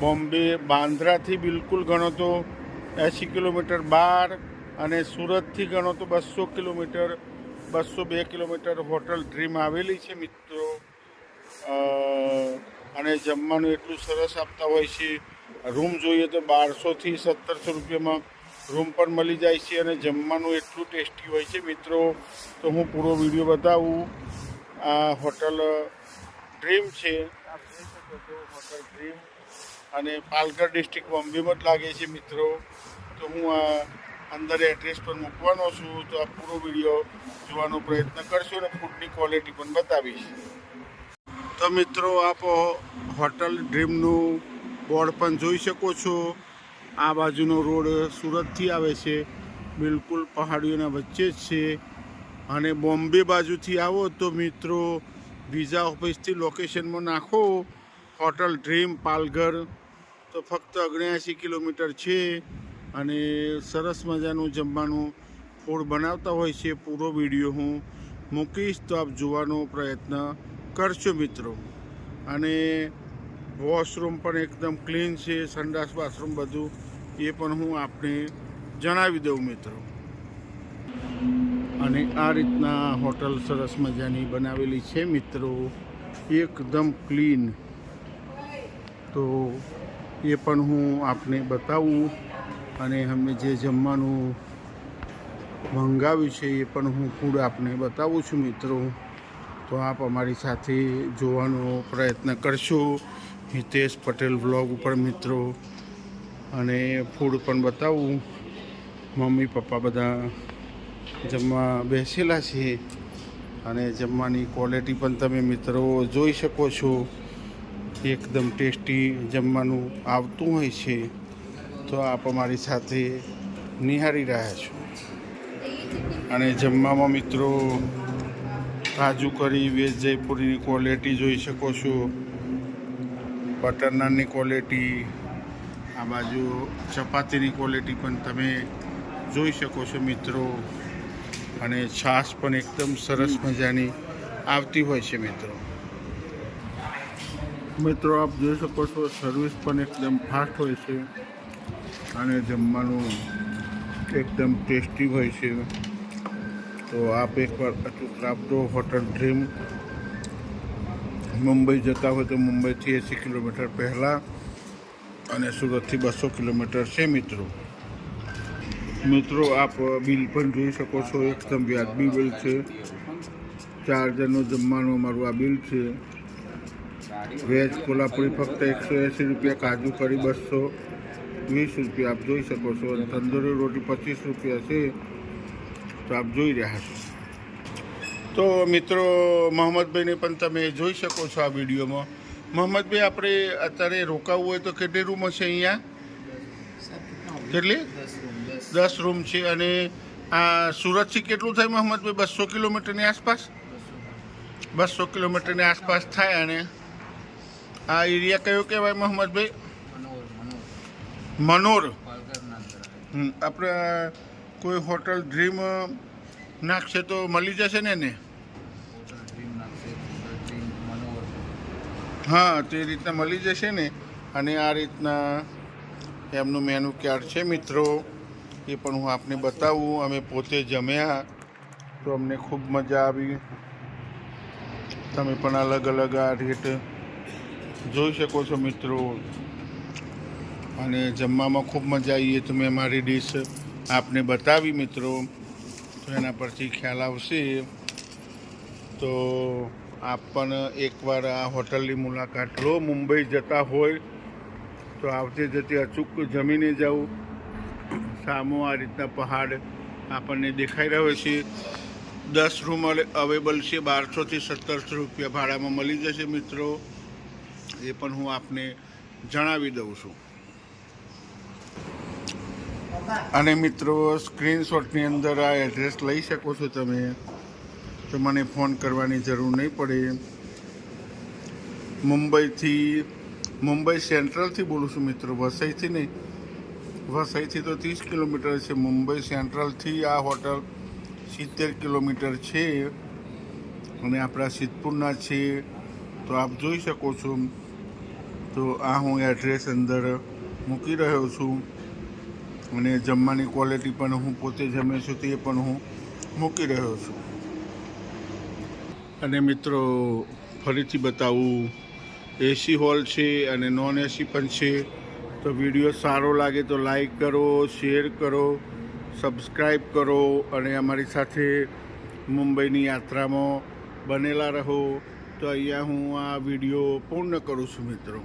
બોમ્બે, બાંદ્રાથી બિલકુલ ગણો તો એંસી કિલોમીટર બહાર અને સુરતથી ગણો તો બસો કિલોમીટર, બસો બે કિલોમીટર હોટલ ડ્રીમ આવેલી છે મિત્રો. અને જમવાનું એટલું સરસ આપતા હોય છે. રૂમ જોઈએ તો બારસોથી સત્તરસો રૂપિયામાં રૂમ પણ મળી જાય છે અને જમવાનું એટલું ટેસ્ટી હોય છે મિત્રો. તો હું પૂરો વીડિયો બતાવું. આ હોટલ ડ્રીમ છે. આપ જોઈ શકો છો હોટલ ડ્રીમ. અને પાલઘર ડિસ્ટ્રિક્ટ બોમ્બેમાં જ લાગે છે મિત્રો. તો હું આ અંદર એડ્રેસ પર મૂકવાનો છું, તો આ પૂરો વીડિયો જોવાનો પ્રયત્ન કરશું અને ફૂડની ક્વોલિટી પણ બતાવીશ. તો મિત્રો, આપ હોટલ ડ્રીમનું બોર્ડ પણ જોઈ શકો છો. આ બાજુનો રોડ સુરતથી આવે છે. બિલકુલ પહાડીઓના વચ્ચે જ છે. અને બોમ્બે બાજુથી આવો તો મિત્રો વિઝા ઓફિસથી લોકેશનમાં નાખો. હોટલ ડ્રીમ પાલઘર તો ફક્ત અગણ્યાસી કિલોમીટર છે અને સરસ મજાનું જમવાનું ફૂડ બનાવતા હોય છે. પૂરો વીડિયો હું મૂકીશ તો આપ જોવાનો પ્રયત્ન કરશો મિત્રો. અને વોશરૂમ પણ એકદમ ક્લીન છે, સંડાસ, બાથરૂમ બધું એ પણ હું આપને જણાવી દઉં મિત્રો. અને આ રીતના હોટલ સરસ મજાની બનાવેલી છે મિત્રો. એકદમ ક્લીન. તો એ પણ હું આપને બતાવું અને અમે જે જમવાનું મંગાવ્યું છે એ પણ હું ફૂડ આપને બતાવું છું મિત્રો. તો આપ અમારી સાથે જોવાનો પ્રયત્ન કરશો. હિતેશ પટેલ વ્લોગ ઉપર મિત્રો. અને ફૂડ પણ બતાવું. મમ્મી પપ્પા બધા જમવા બેસેલા છે. અને જમવાની ક્વોલિટી પણ તમે મિત્રો જોઈ શકો છો. એકદમ ટેસ્ટી જમવાનું આવતું હોય છે, તો આપ અમારી સાથે નિહાળી રહ્યા છો. અને જમવામાં મિત્રો, કાજુ કરી, વેજ જયપુરીની ક્વોલિટી જોઈ શકો છો. બટર નાનની ક્વોલિટી આ બાજુ ચપાતીની ક્વોલિટી પણ તમે જોઈ શકો છો મિત્રો. અને છાશ પણ એકદમ સરસ મજાની આવતી હોય છે મિત્રો. મિત્રો, આપ જોઈ શકો છો સર્વિસ પણ એકદમ ફાસ્ટ હોય છે અને જમવાનું એકદમ ટેસ્ટી હોય છે. તો આપ એકવાર અચૂક આપજો હોટલ ડ્રીમ મુંબઈ જતા હોય તો મુંબઈથી એંસી કિલોમીટર પહેલાં અને સુરતથી બસો કિલોમીટર છે મિત્રો. મિત્રો, આપ બિલ પણ જોઈ શકો છો, એકદમ વ્યાજબી બિલ છે. ચાર જણનું જમવાનું અમારું આ બિલ છે. વેજ કોલ્હાપુરી ફક્ત એકસો એંસી રૂપિયા, કાજુ કરી બસો વીસ રૂપિયા, આપ જોઈ શકો છો. અને તંદૂરી રોટી પચીસ રૂપિયા છે, તો આપ જોઈ રહ્યા છો. તો મિત્રો, મોહમ્મદભાઈને પણ તમે જોઈ શકો છો આ વિડીયોમાં. મોહમ્મદભાઈ, આપણે અત્યારે રોકાવું હોય તો કેટલી રૂમ હશે અહીંયા? કેટલી? દસ રૂમ છે. અને આ સુરતથી કેટલું થાય મોહમ્મદભાઈ? બસો કિલોમીટરની આસપાસ? બસો કિલોમીટરની આસપાસ થાય અને આ એરિયા કયો કહેવાય મોહમ્મદભાઈ? મનોર. આપણે કોઈ હોટલ ડ્રીમ નાખશે તો મળી જશે ને એને? હા, તે રીતના મળી જશે ને. અને આ રીતના એમનું મેનુ કાર્ડ છે મિત્રો. એ પણ હું આપને બતાવું. અમે પોતે જમ્યા. તો અમને ખૂબ મજા આવી. તમે પણ અલગ અલગ આ રેટ જોઈ શકો છો મિત્રો. અને જમવામાં ખૂબ મજા આવી તો મેં મારી ડીશ આપને બતાવી મિત્રો. તો એના પરથી ખ્યાલ આવશે. તો આપ પણ એકવાર આ હોટલની મુલાકાત લો. મુંબઈ જતા હોય તો આવતી જતી અચૂક જમીને જાઉં સામો આ રીતના પહાડ આપણને દેખાઈ રહ્યો છે. દસ રૂમ અવેલેબલ છે. બારસોથી સત્તરસો રૂપિયા ભાડામાં મળી જશે મિત્રો. એ પણ હું આપને જણાવી દઉં છું. અને મિત્રો, સ્ક્રીનશોટની અંદર આ એડ્રેસ લઈ શકો છો તમે. તો મને ફોન કરવાની જરૂર નહીં પડે. મુંબઈથી, મુંબઈ સેન્ટ્રલથી બોલું છું મિત્રો, વસઈથી નહીં. વસઈથી તો ત્રીસ કિલોમીટર છે. મુંબઈ સેન્ટ્રલથી આ હોટલ સિત્તેર કિલોમીટર છે. અને આપણા સિદ્ધપુરના છે. તો આપ જોઈ શકો છો. તો આ હું એડ્રેસ અંદર મૂકી રહ્યો છું. અને જમવાની ક્વોલિટી પણ હું પોતે જમે છું તે પણ હું મૂકી રહ્યો છું. અને મિત્રો, ફરીથી બતાવું એસી હોલ છે અને નોન એસી પણ છે. તો વીડિયો સારો લાગે તો લાઈક કરો શેર કરો સબસ્ક્રાઈબ કરો અને અમારી સાથે મુંબઈની યાત્રામાં બનેલા રહો. તો અહીંયા હું આ વીડિયો પૂર્ણ કરું છું મિત્રો.